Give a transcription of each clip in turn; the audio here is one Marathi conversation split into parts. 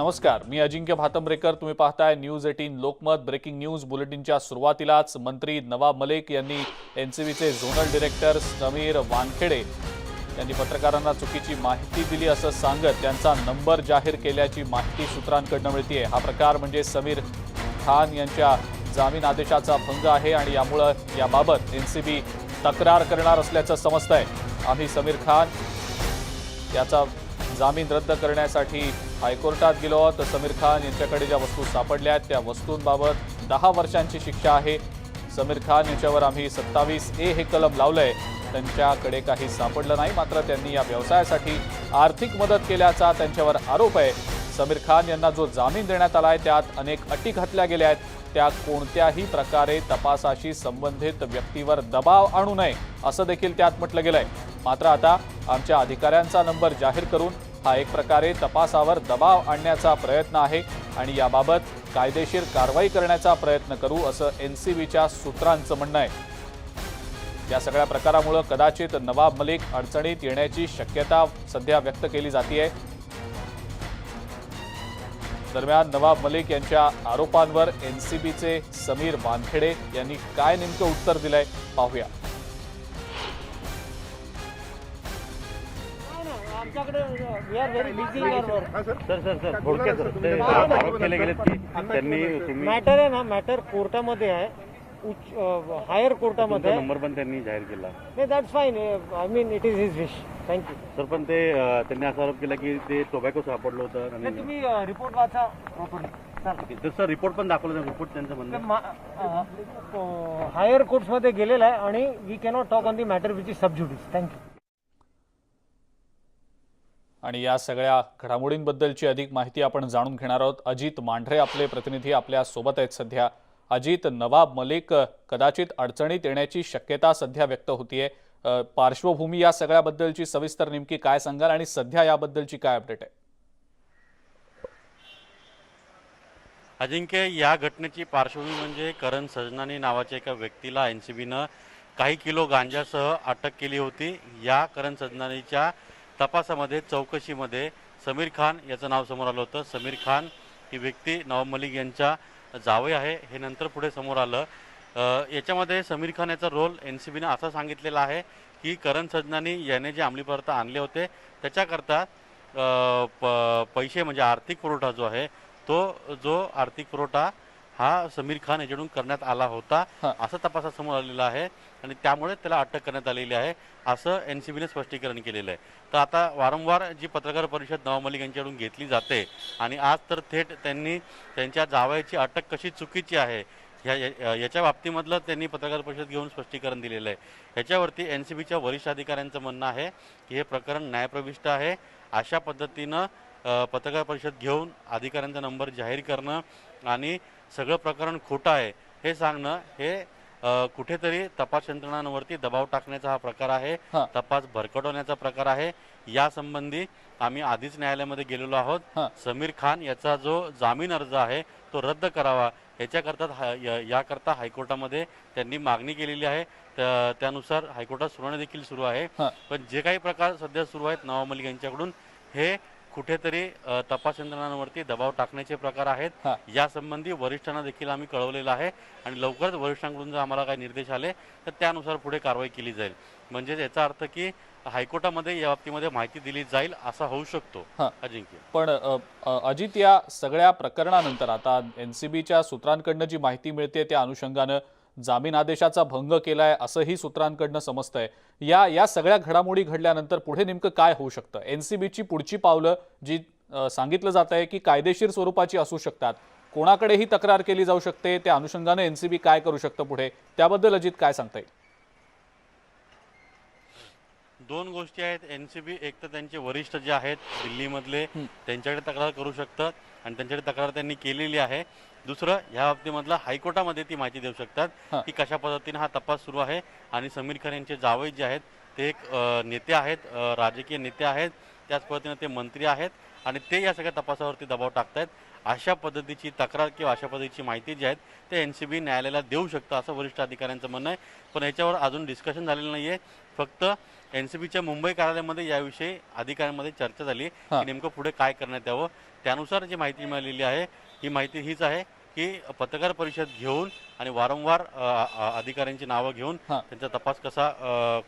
नमस्कार मी अजिंक्य भातंब्रेकर. तुम्ही पाहताय news eighteen Lokmat. Breaking news बुलेटिनच्या सुरुवातीलाच मंत्री नवाब मलिक यांनी एनसीबीचे झोनल डिरेक्टर समीर वानखेडे यांनी पत्रकारांना चुकीची माहिती दिली असं सांगत त्यांचा नंबर जाहीर केल्याची माहिती सूत्रांकडनं मिळतीये. हा प्रकार म्हणजे समीर खान यांच्या जामीन आदेशाचा भंग आहे आणि यामुळं याबाबत एनसीबी तक्रार करणार असल्याचं समजतंय. आम्ही समीर खान याचा जामीन रद्द करण्यासाठी हायकोर्टात गेलो आहोत. समीर खान यांच्याकडे ज्या वस्तू सापडल्या आहेत त्या वस्तूंबाबत दहा वर्षांची शिक्षा आहे. समीर खान यांच्यावर आम्ही सत्तावीस ए हे कलम लावलंय. त्यांच्याकडे काही सापडलं नाही मात्र त्यांनी या व्यवसायासाठी आर्थिक मदत केल्याचा त्यांच्यावर आरोप आहे. समीर खान यांना जो जामीन देण्यात आला आहे त्यात अनेक अटी घातल्या गेल्या आहेत. त्या कोणत्याही प्रकारे तपासाशी संबंधित व्यक्तीवर दबाव आणू नये असं देखील त्यात म्हटलं गेलंय. मात्र आता आमच्या अधिकाऱ्यांचा नंबर जाहीर करून हा एक प्रकारे तपासावर दबाव आणण्याचा प्रयत्न आहे आणि याबाबत कायदेशीर कारवाई करण्याचा प्रयत्न करू असं एन सी बीच्या सूत्रांचं म्हणणं आहे. या सगळ्या प्रकारामुळं कदाचित नवाब मलिक अडचणीत येण्याची शक्यता सध्या व्यक्त केली जाते दरम्यान नवाब मलिक यांच्या आरोपांवर एनसीबीचे समीर वानखेडे यांनी काय नेमकं उत्तर दिलंय पाहूया. सर. सर सर थोडक्यात सर ते आरोप केले गेलेत की त्यांनी तुम्ही मॅटर आहे ना मॅटर कोर्टामध्ये आहे. उच्च हायर कोर्टामध्ये नंबर पण त्यांनी जाहीर केला. नाही that's fine I mean it is his wish thank you sir पण ते त्यांनी असा आरोप केला की ते टोबॅको सापडलं होतं आणि तुम्ही रिपोर्ट वाचा प्रॉपर्ली सर रिपोर्ट पण दाखवला रिपोर्ट त्यांचं म्हणणं. हायर कोर्ट्समध्ये गेलेला आहे आणि we cannot talk on the matter which is sub judice thank you आणि या सगळ्या घडामोडींबद्दलची अधिक माहिती आपण जाणून घेणार आहोत. अजित मांढरे आपले प्रतिनिधी आपल्यासोबत आहेत सध्या. अजित नवाब मलिक कदाचित अडचणीत येण्याची शक्यता सध्या व्यक्त होतीये. पार्श्वभूमी या सगळ्याबद्दलची सविस्तर नेमकी काय सांगाल आणि सध्या याबद्दलची काय अपडेट आहे? अजिंक्य या घटनेची पार्श्वभूमी म्हणजे करण सजनानी नावाच्या एका व्यक्तीला एन सी बीनं काही किलो गांजासह अटक केली होती. या करण सजनानीच्या तपासामध्ये चौकशीमध्ये समीर खान याचं नाव समोर आलं होतं. समीर खान ही व्यक्ती नवाब मलिक यांच्या जावई आहे. हे नंतर पुढे समोर आलं. याच्यामध्ये समीर खान याचा रोल एन सी बीनं असा सांगितलेला आहे की करण सजनानी याने जे अंमली पदार्थ आणले होते त्याच्याकरता प पैसे म्हणजे आर्थिक पुरवठा जो आहे तो जो आर्थिक पुरवठा हा समीर खान याच्याकडून करण्यात आला होता. असं तपासात समोर आलेलं आहे आणि त्यामुळे त्याला अटक करण्यात आलेली आहे असं एन सी बीने स्पष्टीकरण केलेलं आहे. तर आता वारंवार जी पत्रकार परिषद नवाब मलिक यांच्याकडून घेतली जाते आणि आज तर थेट त्यांनी त्यांच्या जावयाची अटक कशी चुकीची आहे ह्या या- याच्या बाबतीमधलं त्यांनी पत्रकार परिषद घेऊन स्पष्टीकरण दिलेलं आहे. ह्याच्यावरती एन सी बीच्या वरिष्ठ अधिकाऱ्यांचं म्हणणं आहे की हे प्रकरण न्यायप्रविष्ट आहे. अशा पद्धतीनं पत्रकार परिषद घेऊन अधिकाऱ्यांचा नंबर जाहीर करणं आणि सगळं प्रकरण खोटं आहे. हे सांगणं हे कुठेतरी तपास यंत्रणांवरती दबाव टाकण्याचा हा प्रकार आहे. तपास भरकटवण्याचा प्रकार आहे. यासंबंधी आम्ही आधीच न्यायालयामध्ये गेलेलो आहोत. समीर खान याचा जो जामीन अर्ज आहे तो रद्द करावा. याच्याकरता या- याकरता हायकोर्टामध्ये त्यांनी मागणी केलेली आहे. त्या- त्यानुसार हायकोर्टात सुनावणी देखील सुरू आहे. पण जे काही प्रकार सध्या सुरू आहेत नवाब मलिक यांच्याकडून हे कुठेतरी तपास यंत्रणांवरती दबाव टाकण्याचे प्रकार आहेत. यासंबंधी वरिष्ठांना देखील आम्ही कळवलेलं आहे आणि लवकरच वरिष्ठांकडून जर आम्हाला काही निर्देश आले तर त्यानुसार पुढे कारवाई केली जाईल म्हणजेच याचा अर्थ की हायकोर्टामध्ये या बाबतीमध्ये माहिती दिली जाईल असा होऊ शकतो. अजिंक्य पण अजित या सगळ्या प्रकरणानंतर आता एन सी बीच्या सूत्रांकडनं जी माहिती मिळते त्या अनुषंगानं जामीन आदेशाचा भंग केलाय असंही सूत्रांकडनं समजतंय. या या सगळ्या घडामोडी घडल्यानंतर पुढे नेमकं काय होऊ शकतं? एन सी बीची पुढची पावलं जी सांगितलं जात आहे की कायदेशीर स्वरूपाची असू शकतात. कोणाकडेही तक्रार केली जाऊ शकते. त्या अनुषंगानं एन सी बी काय करू शकतं पुढे? त्याबद्दल अजित काय सांगता येईल दोन गोष्टी आहेत. एन सी बी एक तर त्यांचे वरिष्ठ जे आहेत दिल्लीमधले. त्यांच्याकडे तक्रार करू शकतात आणि त्यांच्याकडे तक्रार त्यांनी केलेली आहे. दुसरं ह्या बाबतीमधला हायकोर्टामध्ये ती माहिती देऊ. शकतात की कशा पद्धतीने हा तपास सुरू आहे आणि समीर खान यांचे जावई जे आहेत ते एक नेते आहेत राजकीय नेते आहेत. त्याच पद्धतीने ते मंत्री आहेत आणि ते या सगळ्या तपासावरती दबाव टाकतायत. अशा पद्धतीची तक्रार किंवा अशा पद्धतीची माहिती जी आहेत ते एन सी बी न्यायालयाला देऊ शकतं असं वरिष्ठ अधिकाऱ्यांचं म्हणणं आहे. पण याच्यावर अजून डिस्कशन झालेलं नाही आहे फक्त एन सी बीच्या मुंबई कार्यालयामध्ये याविषयी अधिकाऱ्यांमध्ये चर्चा झाली. की नेमकं पुढे काय करण्यात यावं त्यानुसार जी माहिती मिळालेली आहे ही माहिती हीच आहे की पत्रकार परिषद घेऊन आणि वारंवार अधिकाऱ्यांची नावं घेऊन. त्यांचा तपास कसा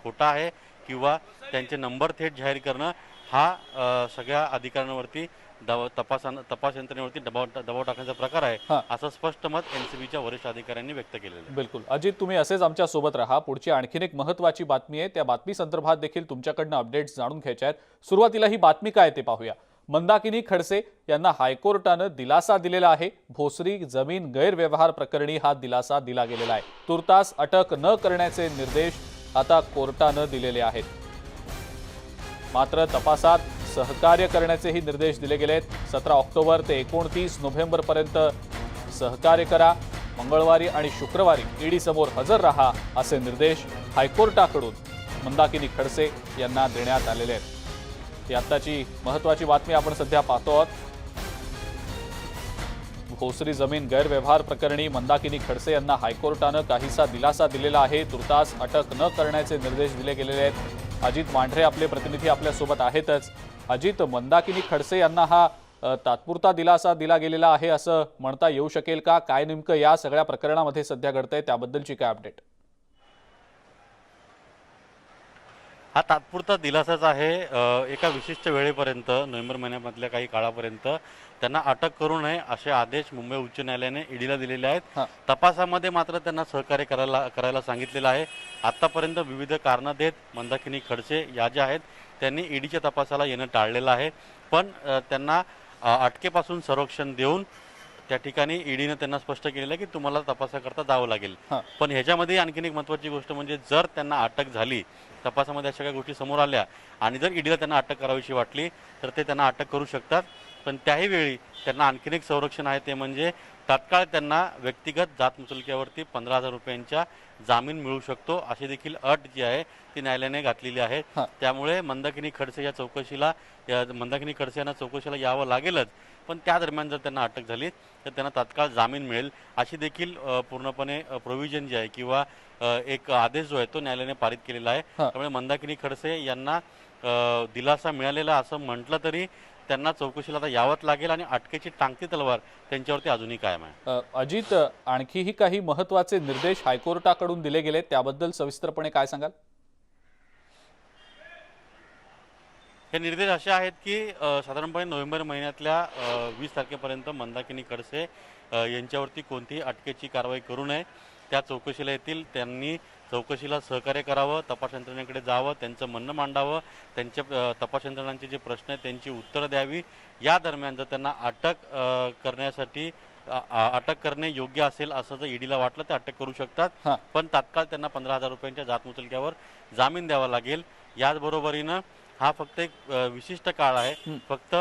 खोटा आहे किंवा त्यांचे नंबर थेट जाहीर करणं हा सगळ्या अधिकाऱ्यांवरती तपासा तपास यंत्रणेवरती दबाव दबाव टाकण्याचा प्रकार आहे हां. असं स्पष्ट मत एनसीबीच्या वरिष्ठ अधिकाऱ्यांनी व्यक्त केलेलं आहे. बिलकुल. अजित तुम्ही असेच आमच्यासोबत राहा. पुढची आणखीन एक महत्वाची बातमी आहे. त्या बातमी संदर्भात देखील तुमच्याकडनं अपडेट्स जाणून घ्यायच्या आहेत. सुरुवातीला ही बातमी काय ते पाहूया. मंदाकिनी खडसे यांना हायकोर्टानं दिलासा दिलेला आहे. भोसरी जमीन गैरव्यवहार प्रकरणी हा दिलासा दिला गेलेला आहे. तुर्तास अटक न करण्याचे निर्देश आता कोर्टानं दिलेले आहेत. मात्र तपासात सहकार्य करण्याचेही निर्देश दिले गेले आहेत सतरा ऑक्टोबर ते एकोणतीस नोव्हेंबरपर्यंत सहकार्य करा. मंगळवारी आणि शुक्रवारी ईडीसमोर हजर राहा असे निर्देश हायकोर्टाकडून मंदाकिनी खडसे यांना देण्यात आलेले आहेत. ही आत्ताची महत्वाची बातमी आपण सध्या पाहतो आहोत. भोसरी जमीन गैरव्यवहार प्रकरणी मंदाकिनी खडसे यांना हायकोर्टानं काहीसा दिलासा दिलेला आहे. तुर्तास अटक न करण्याचे निर्देश दिले गेलेले आहेत. अजित मांढरे आपले प्रतिनिधी आपल्यासोबत आहेतच. अजित मंदाकिनी खडसे यांना हा तात्पुरता दिलासा दिला गेलेला आहे असं म्हणता येऊ शकेल का? काय नेमकं या सगळ्या प्रकरणामध्ये सध्या घडतंय? त्याबद्दलची काय अपडेट हा तात्पुरता दिलासाच आहे. एका विशिष्ट वेळेपर्यंत नोव्हेंबर महिन्यामधल्या काही काळापर्यंत त्यांना अटक करू नये असे आदेश मुंबई उच्च न्यायालयाने ईडीला दिलेले आहेत. तपासामध्ये मात्र त्यांना सहकार्य करायला करायला सांगितलेलं आहे. आतापर्यंत विविध कारणं देत मंदाकिनी खडसे या ज्या आहेत त्यांनी ईडीच्या तपासाला येणं टाळलेलं आहे. पण त्यांना अटकेपासून संरक्षण देऊन त्या ठिकाणी ईडीनं त्यांना स्पष्ट केलेलं आहे की तुम्हाला तपासाकरता जावं लागेल. पण ह्याच्यामध्ये आणखीन एक महत्त्वाची गोष्ट म्हणजे जर त्यांना अटक झाली तपासामध्ये अशा काही गोष्टी समोर आल्या आणि जर ईडीला त्यांना अटक करावीशी वाटली तर ते त्यांना अटक करू शकतात. पण त्याही वेळी त्यांना आणखीन एक संरक्षण आहे ते म्हणजे तात्काळ त्यांना व्यक्तिगत जात मुचलक्यावरती पंधरा हजार रुपयांच्या जामीन मिळू शकतो अशी देखील अट जी आहे ती न्यायालयाने घातलेली आहे. त्यामुळे मंदाकिनी खडसे या चौकशीला या मंदाकिनी खडसे यांना चौकशीला यावं लागेलच पण त्या दरम्यान जर त्यांना अटक झाली तर त्यांना तात्काळ जामीन मिळेल अशी देखील पूर्णपणे प्रोव्हिजन जी आहे किंवा एक आदेश जो आहे तो न्यायालयाने पारित केलेला आहे. त्यामुळे मंदाकिनी खडसे यांना दिलासा मिळालेला असं म्हटलं तरी त्यांना चौकशीला आता यावंच लागेल आणि अटकेची टांगती तलवार त्यांच्यावरती अजूनही कायम आहे. अजित आणखीही काही महत्त्वाचे निर्देश हायकोर्टाकडून दिले गेले त्याबद्दल सविस्तरपणे काय सांगाल? हे निर्देश असे आहेत की साधारणपणे नोव्हेंबर महिन्यातल्या वीस तारखेपर्यंत मंदाकिनी खडसे अ, यांच्यावरती कोणतीही अटकेची कारवाई करू नये. त्या चौकशीला येतील. त्यांनी चौकशीला सहकार्य करावं तपास यंत्रणेकडे जावं त्यांचं म्हणणं मांडावं त्यांच्या तपास यंत्रणांचे जे प्रश्न आहेत त्यांची उत्तरं द्यावी. या दरम्यान जर त्यांना अटक करण्यासाठी अटक करणे योग्य असेल असं जर ईडीला वाटलं तर अटक करू शकतात. पण तात्काळ त्यांना पंधरा हजार रुपयांच्या जात मुचलक्यावर जामीन द्यावा लागेल. याचबरोबरीनं हा फक्त एक विशिष्ट काळ आहे. फक्त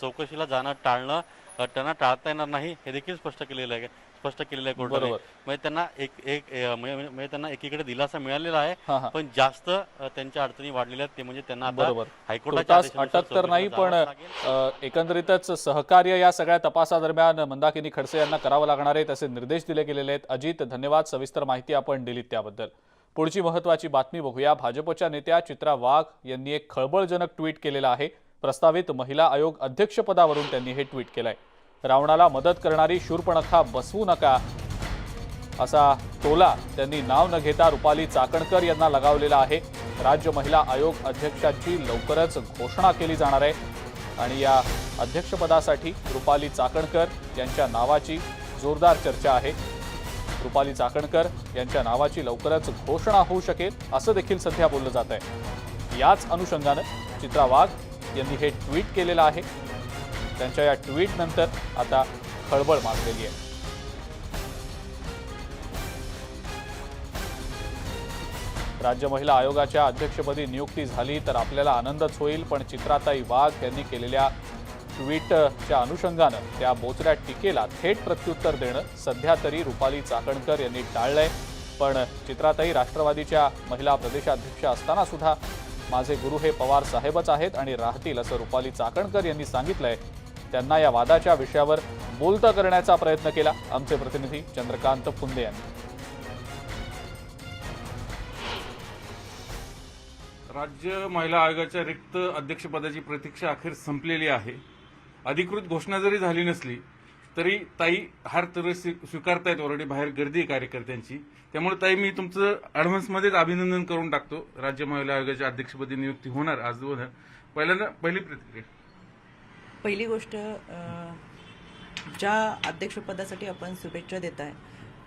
चौकशीला जाणं टाळणं त्यांना टाळता येणार नाही हे देखील स्पष्ट केलेलं आहे. स्पष्ट केलेलं आहे कोर्टाने. बरोबर. म्हणजे त्यांना एक एक अ, म्हणजे म्हणजे त्यांना एकीकडे दिलासा मिळालेला आहे हां पण जास्त अ, त्यांच्या अडचणी वाढलेल्या आहेत ते म्हणजे त्यांना आता बरोबर. हायकोर्टाच्या तुर्तास आदेशानुसार अटक तर नाही पण जावंच. अ, एकंदरीतच सहकार्य या सगळ्या तपासादरम्यान मंदाकिनी खडसे यांना करावं लागणार आहेत असे निर्देश दिले गेलेले आहेत. अजित धन्यवाद. सविस्तर माहिती आपण दिलीत त्याबद्दल. पुढची महत्वाची बातमी बघूया. भाजपच्या नेत्या चित्रा वाघ यांनी एक खळबळजनक ट्विट केलेलं आहे. प्रस्तावित महिला आयोग अध्यक्षपदावरून त्यांनी हे ट्विट केलंय. रावणाला मदत करणारी शूर्पणखा बसवू नका असा टोला त्यांनी नाव न घेता रुपाली चाकणकर यांना लगावलेला आहे. राज्य महिला आयोग अध्यक्षाची लवकरच घोषणा केली जाणार आहे. आणि या अध्यक्षपदासाठी रुपाली चाकणकर यांच्या नावाची जोरदार चर्चा आहे. रुपाली चाकणकर यांच्या नावाची लवकरच घोषणा होऊ शकेल असं देखील सध्या बोललं जात आहे याच अनुषंगानं चित्रा वाघ यांनी हे ट्विट केलेलं आहे. त्यांच्या या ट्विटनंतर आता खळबळ माजलेली आहे. राज्य महिला आयोगाच्या अध्यक्षपदी नियुक्ती झाली तर आपल्याला आनंदच होईल पण चित्राताई वाघ यांनी केलेल्या ट्विटच्या अनुषंगानं त्या बोचऱ्या टीकेला थेट प्रत्युत्तर देणं सध्या तरी रुपाली चाकणकर यांनी टाळलंय. पण चित्राताई राष्ट्रवादीच्या महिला प्रदेशाध्यक्ष असताना सुद्धा माझे गुरु हे पवार साहेबच आहेत आणि राहतील असं रुपाली चाकणकर यांनी सांगितलंय. त्यांना या वादाच्या विषयावर बोलता करण्याचा प्रयत्न केला. आमचे प्रतिनिधी चंद्रकांत फुंदे यांनी. राज्य महिला आयोगाच्या रिक्त अध्यक्षपदाची प्रतीक्षा अखेर संपलेली आहे. अधिकृत घोषणा जरी झाली नसली तरी ताई हार तर स्वी- स्वीकारतायत ऑलरेडी बाहेर गर्दी आहे कार्यकर्त्यांची. त्यामुळे ताई मी तुमचं ॲडव्हान्समध्येच अभिनंदन करून टाकतो. राज्य महिला आयोगाच्या अध्यक्षपदी नियुक्ती होणार आज होणार पहिल्यांदा पहिली प्रतिक्रिया. पहिली गोष्ट ज्या अध्यक्षपदासाठी आपण शुभेच्छा देत आहे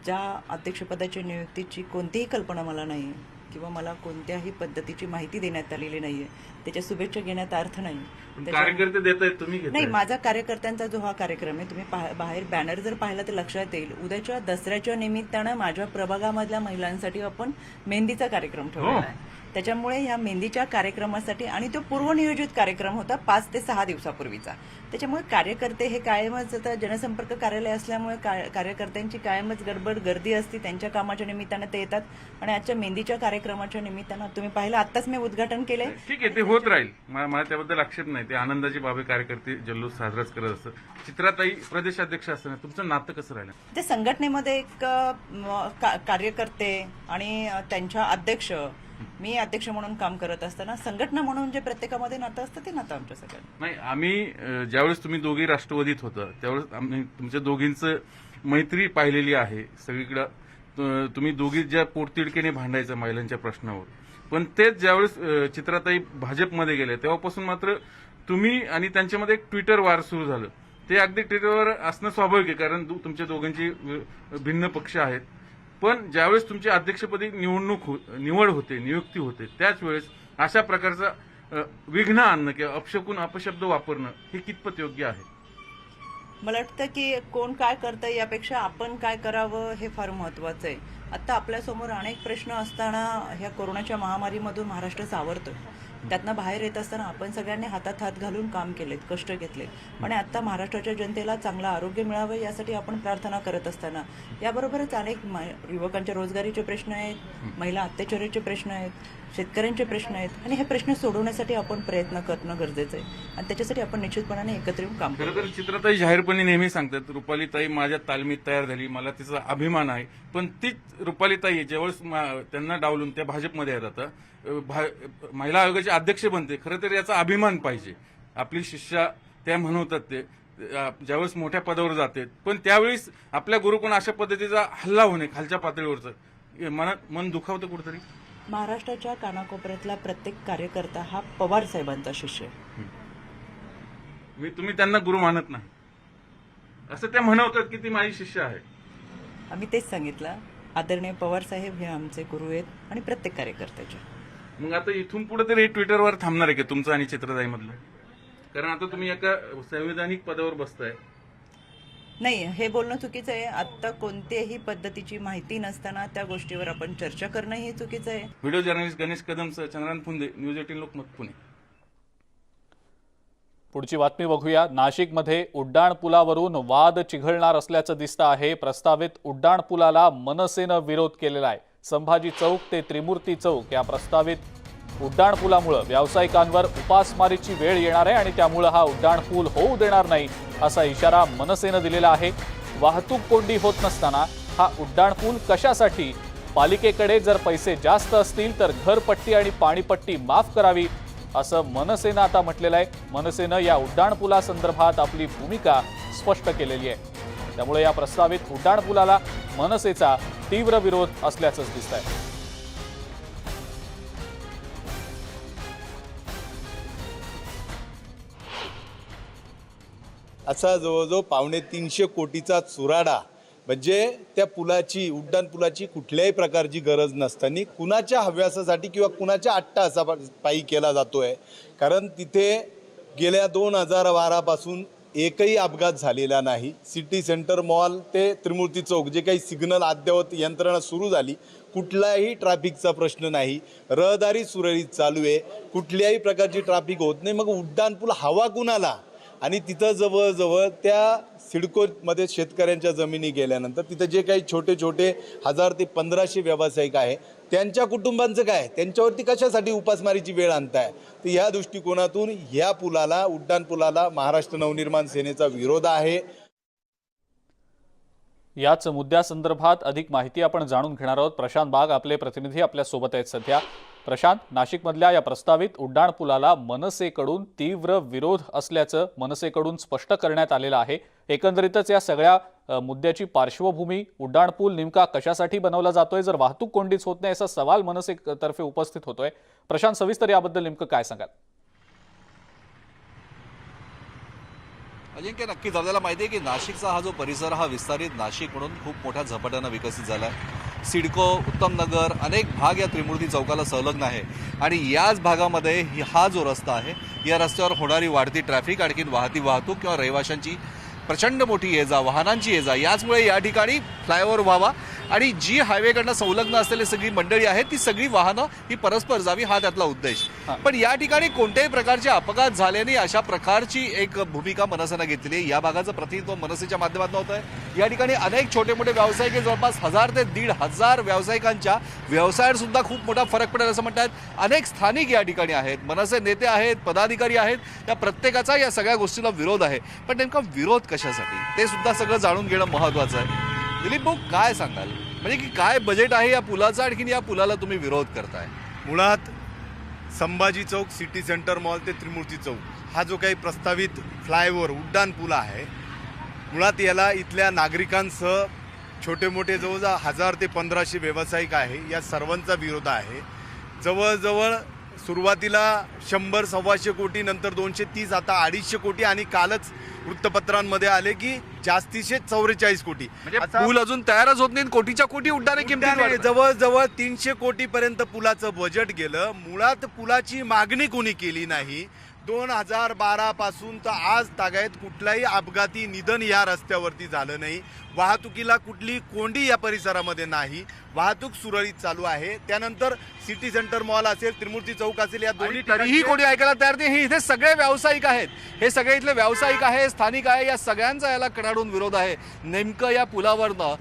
ज्या अध्यक्षपदाच्या नियुक्तीची कोणतीही कल्पना मला नाही आहे किंवा मला कोणत्याही पद्धतीची माहिती देण्यात आलेली नाही आहे त्याच्या शुभेच्छा घेण्यात अर्थ नाही. पण त्याच्या- कार्यकर्ते देत आहेत तुम्ही नाही माझा कार्यकर्त्यांचा जो हा कार्यक्रम आहे तुम्ही बाहेर बॅनर जर पाहिला तर लक्षात येईल उद्याच्या दसऱ्याच्या निमित्तानं माझ्या प्रभागामधल्या महिलांसाठी आपण मेहंदीचा कार्यक्रम ठेवलेला आहे. त्याच्यामुळे ह्या मेहंदीच्या कार्यक्रमासाठी आणि तो पूर्वनियोजित कार्यक्रम होता पाच ते सहा दिवसापूर्वीचा. त्याच्यामुळे कार्यकर्ते हे कायमच आता जनसंपर्क कार्यालय असल्यामुळे का- कार्यकर्त्यांची कायमच गडबड गर्दी असते त्यांच्या कामाच्या निमित्तानं ते येतात. आणि आजच्या मेहंदीच्या कार्यक्रमाच्या निमित्तानं तुम्ही पाहिलं आत्ताच मी उद्घाटन केलंय. ठीक आहे ते होत राहील. मला त्याबद्दल आक्षेप नाही. ते आनंदाची बाबे कार्यकर्ते जल्लोष साजराच करत असतात. चित्राताई प्रदेशाध्यक्ष असताना तुमचं नातं कसं राहिलं? ते संघटनेमध्ये एक कार्यकर्ते आणि त्यांच्या अध्यक्ष मी अध्यक्ष म्हणून काम करत असताना संघटना म्हणून जे प्रत्येकामध्ये नातं असतं ते नातं आमच्या सगळ्यांना. नाही आम्ही ज्यावेळेस तुम्ही दोघी राष्ट्रवादीत होता त्यावेळेस आम्ही तुमच्या दोघींचं मैत्री पाहिलेली आहे सगळीकडं. तुम्ही दोघी ज्या पोटतिडकेने भांडायचं महिलांच्या प्रश्नावर. पण तेच ज्यावेळेस चित्राताई भाजपमध्ये गेले तेव्हापासून मात्र तुम्ही आणि त्यांच्यामध्ये एक ट्विटर वार सुरू झालं. ते अगदी ट्विटरवर असणं स्वाभाविक आहे कारण तुमच्या दोघांची भिन्न पक्ष आहेत. पण ज्यावेळेस तुमची अध्यक्षपदी निवडणूक हो- निवड होते नियुक्ती होते त्याच वेळेस अशा प्रकारचा विघ्न आणणं किंवा अपशकून अपशब्द वापरणं हे कितपत योग्य आहे? मला वाटतं की कोण काय करतं यापेक्षा आपण काय करावं हे फार महत्वाचं आहे. आता आपल्यासमोर अनेक प्रश्न असताना ह्या कोरोनाच्या महामारीमधून महाराष्ट्र सावरतोय. त्यातनं बाहेर येत असताना आपण सगळ्यांनी हातात हात घालून काम केलेत कष्ट घेतलेत. आणि आता महाराष्ट्राच्या जनतेला चांगलं आरोग्य मिळावं यासाठी आपण प्रार्थना करत असताना याबरोबरच अनेक युवकांच्या रोजगारीचे प्रश्न आहेत महिला अत्याचाराचे प्रश्न आहेत शेतकऱ्यांचे प्रश्न आहेत आणि हे प्रश्न सोडवण्यासाठी आपण प्रयत्न करणं गरजेचं आहे. आणि त्याच्यासाठी आपण निश्चितपणाने एकत्र येऊन काम तर चित्रताई जाहीरपणे नेहमी सांगतात रुपालीताई माझ्या तालमीत तयार झाली मला तिचा अभिमान आहे. पण तीच रुपालीताई मा- त्यांना डावलून त्या भाजपमध्ये भा- महिला आयोगाचे अध्यक्ष बनते. खरं तर याचा अभिमान पाहिजे. आपली शिष्या त्या म्हणवतात ते. ज्यावेळेस मोठ्या पदावर जाते पण त्यावेळेस आपल्या गुरुकडून अशा पद्धतीचा हल्ला होणे खालच्या पातळीवरचं. मनात मन दुखावतं कुठेतरी? महाराष्ट्राच्या कानाकोपऱ्यातला प्रत्येक कार्यकर्ता हा पवार साहेबांचा शिष्य आहे. मी तुम्ही त्यांना गुरु मानत नाही. असं त्या म्हणवतात की ती माझी शिष्य आहे. आम्ही तेच सांगितलं. आदरणीय पवार साहेब हे आमचे गुरु आहेत आणि प्रत्येक कार्यकर्त्याचे. मग आता इथून पुढे तर हे ट्विटरवर थांबणार आहे का तुमचं आणि चित्रताई मधलं कारण आता तुम्ही एका संविधानिक पदावर बसताय. नाही हे बोलणं चुकीचं आहे. आत्ता कोणत्याही पद्धतीची माहिती नसताना त्या गोष्टीवर आपण चर्चा करणं हे चुकीचं आहे. व्हिडिओ जर्नलिस्ट गणेश कदमसह चंद्रान फुंदे न्यूज एटीन लोकमत पुणे. पुढची बातमी बघूया. नाशिकमध्ये उड्डाण पुलावरून वाद चिघळणार असल्याचं दिसतं आहे. प्रस्तावित उड्डाण पुलाला मनसेनं विरोध केलेला आहे. संभाजी चौक ते त्रिमूर्ती चौक या प्रस्तावित उड्डाणपुलामुळं व्यावसायिकांवर उपासमारीची वेळ येणार आहे आणि त्यामुळं हा उड्डाणपूल होऊ देणार नाही असा इशारा मनसेनं दिलेला आहे. वाहतूक कोंडी होत नसताना हा उड्डाणपूल कशासाठी? पालिकेकडे जर पैसे जास्त असतील तर घरपट्टी आणि पाणीपट्टी माफ करावी असं मनसेनं आता म्हटलेलं आहे. मनसेनं या उड्डाणपुलासंदर्भात आपली भूमिका स्पष्ट केलेली आहे. त्यामुळे या प्रस्तावित उड्डाणपुलाला मनसेचा तीव्र विरोध असल्याचंच दिसत आहे असा जवळजवळ पावणे तीनशे कोटीचा चुराडा म्हणजे त्या पुलाची उड्डाण पुलाची कुठल्याही प्रकारची गरज नसताना कुणाच्या हव्यासासाठी किंवा कुणाच्या अट्टा पायी केला जातो आहे कारण तिथे गेल्या दोन हजार बारापासून एकही अपघात झालेला नाही. सिटी सेंटर मॉल ते त्रिमूर्ती चौक जे काही सिग्नल अद्ययावत यंत्रणा सुरू झाली कुठलाही ट्रॅफिकचा प्रश्न नाही. रहदारी सुरळीत चालू आहे. कुठल्याही प्रकारची ट्रॅफिक होत नाही. मग उड्डाणपूल हवा कुणाला? आणि तिथं जवळजवळ त्या सिडकोमध्ये शेतकऱ्यांच्या जमिनी गेल्यानंतर तिथं जे काही छोटे छोटे हजार ते पंधराशे व्यावसायिक आहे त्यांच्या कुटुंबांचं काय? त्यांच्यावरती कशासाठी उपासमारीची वेळ आणताय? तर ह्या दृष्टिकोनातून ह्या पुलाला उड्डाण पुलाला महाराष्ट्र नवनिर्माण सेनेचा विरोध आहे. याच मुद्द्यासंदर्भात अधिक माहिती आपण जाणून घेणार आहोत. प्रशांत बाग आपले प्रतिनिधी आपल्यासोबत आहेत सध्या. प्रशांत नाशिकमधल्या या प्रस्तावित उड्डाणपुलाला मनसेकडून तीव्र विरोध असल्याचं मनसेकडून स्पष्ट करण्यात आलेलं आहे. एकंदरीतच या सगळ्या मुद्द्याची पार्श्वभूमी उड्डाणपूल नेमका कशासाठी बनवला जातोय जर वाहतूक कोंडीच होत नाही असा सवाल मनसेतर्फे उपस्थित होतोय. प्रशांत सविस्तर याबद्दल नेमकं काय सांगाल? अजिंक्य नक्कीच आपल्याला माहिती आहे की नाशिकचा हा जो परिसर हा विस्तारित नाशिक म्हणून खूप मोठ्या झपाट्यानं विकसित झाला आहे सिडको उत्तम नगर अनेक भाग या त्रिमूर्ती चौकाला संलग्न आहे. आणि याच भागामध्ये हा जो रस्ता आहे या रस्त्यावर होणारी वाढती ट्रॅफिक आणखीन वाहती वाहतूक किंवा रहिवाशांची प्रचंड मोठी ये जा वाहनांची ये जा याचमुळे या ठिकाणी फ्लायओव्हर व्हावा. आणि जी हायवेकडनं संलग्न असलेली सगळी मंडळी आहेत ती सगळी वाहनं ही परस्पर जावी हा त्यातला उद्देश. पण या ठिकाणी कोणत्याही प्रकारचे अपघात झाले नाही अशा प्रकारची एक भूमिका मनसेनं घेतलेली आहे. या भागाचं प्रतिनिधित्व मनसेच्या माध्यमातून होत आहे या ठिकाणी अनेक छोटे मोठे व्यावसायिक जवळपास हजार ते दीड हजार व्यावसायिकांच्या व्यवसायात सुद्धा खूप मोठा फरक पडेल असं म्हणतात अनेक स्थानिक या ठिकाणी आहेत मनसे नेते आहेत पदाधिकारी आहेत. त्या प्रत्येकाचा या सगळ्या गोष्टीला विरोध आहे. पण नेमका विरोध कशासाठी? ते सुद्धा सगळं जाणून घेणं महत्वाचं आहे. दिलीप भाऊ काय सांगाल? म्हणजे की काय बजेट आहे या पुलाचं आणखीन या पुलाला तुम्ही विरोध करताय? मुळात Sambhaji Chowk city centre mall ते त्रिमूर्ती चौक हा जो काही प्रस्तावित फ्लायओव्हर उड्डाण पूल आहे मुळात याला इथल्या नागरिकांसह छोटे मोठे जवळजवळ हजार ते पंधराशे व्यावसायिक आहे या सर्वांचा विरोध आहे. जवळजवळ सुरुवातीला शंभर सव्वाशे कोटी नंतर दोनशे तीस आता अडीचशे कोटी आणि कालच वृत्तपत्रांमध्ये आले की जास्तीचे चौवेचाळीस कोटी. म्हणजे पूल अजून तयारच होत नाही कोटीच्या कोटी उड्डाणे किमती जवळजवळ तीनशे कोटी पर्यंत पुलाचं बजेट गेलं. मुळात पुलाची मागणी कोणी केली नाही. दोन हजार बारा पासून तर आज तागायत कुठलाही अपघाती निधन या रस्त्यावरती झालं नाही. वाहतुकीला कुठली कोंडी या परिसरामध्ये नाही. वाहतूक सुरळीत चालू आहे. त्यानंतर सिटी सेंटर मॉल असेल त्रिमूर्ती चौक असेल या दोन्ही तरीही कोणी ऐकायला तयार नाही. हे इथे सगळे व्यावसायिक आहेत. हे सगळे इथले व्यावसायिक आहे स्थानिक आहे या सगळ्यांचा याला कडाडून विरोध आहे. नेमकं या पुलावरनं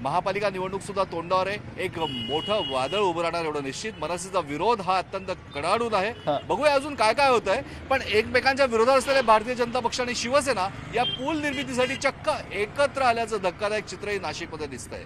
महापालिका निवडणूक सुद्धा तोंडावर आहे. एक मोठं वादळ उभं राहणार एवढं निश्चित. मनसेचा विरोध हा अत्यंत कडाडून आहे. बघूया अजून काय काय होत आहे पण एकमेकांच्या विरोधात असलेले भारतीय जनता पक्ष आणि शिवसेना या पूल निर्मितीसाठी चक्क एकत्र आल्याचं धक्कादायक चित्रही नाशिकमध्ये दिसतंय.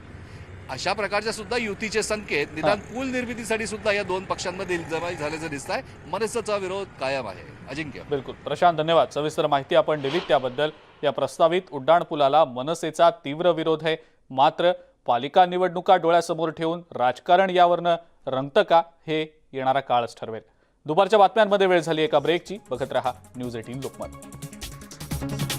अशा प्रकारच्या सुद्धा युतीचे संकेत. निदान पूल निर्मितीसाठी सुद्धा या दोन पक्षांमध्ये जमाई झाल्याचं दिसत आहे मनसेचा विरोध कायम आहे. अजिंक्य. बिलकुल. प्रशांत धन्यवाद. सविस्तर माहिती आपण दिलीत त्याबद्दल. या प्रस्तावित उड्डाणपुलाला मनसेचा तीव्र विरोध आहे. मात्र पालिका निवडणुका डोळ्यासमोर ठेवून राजकारण यावरनं रंगतं का हे येणारा काळच ठरवेल. दुपारच्या बातम्यांमध्ये वेळ झाली एका ब्रेकची बघत रहा न्यूज एटीन लोकमत.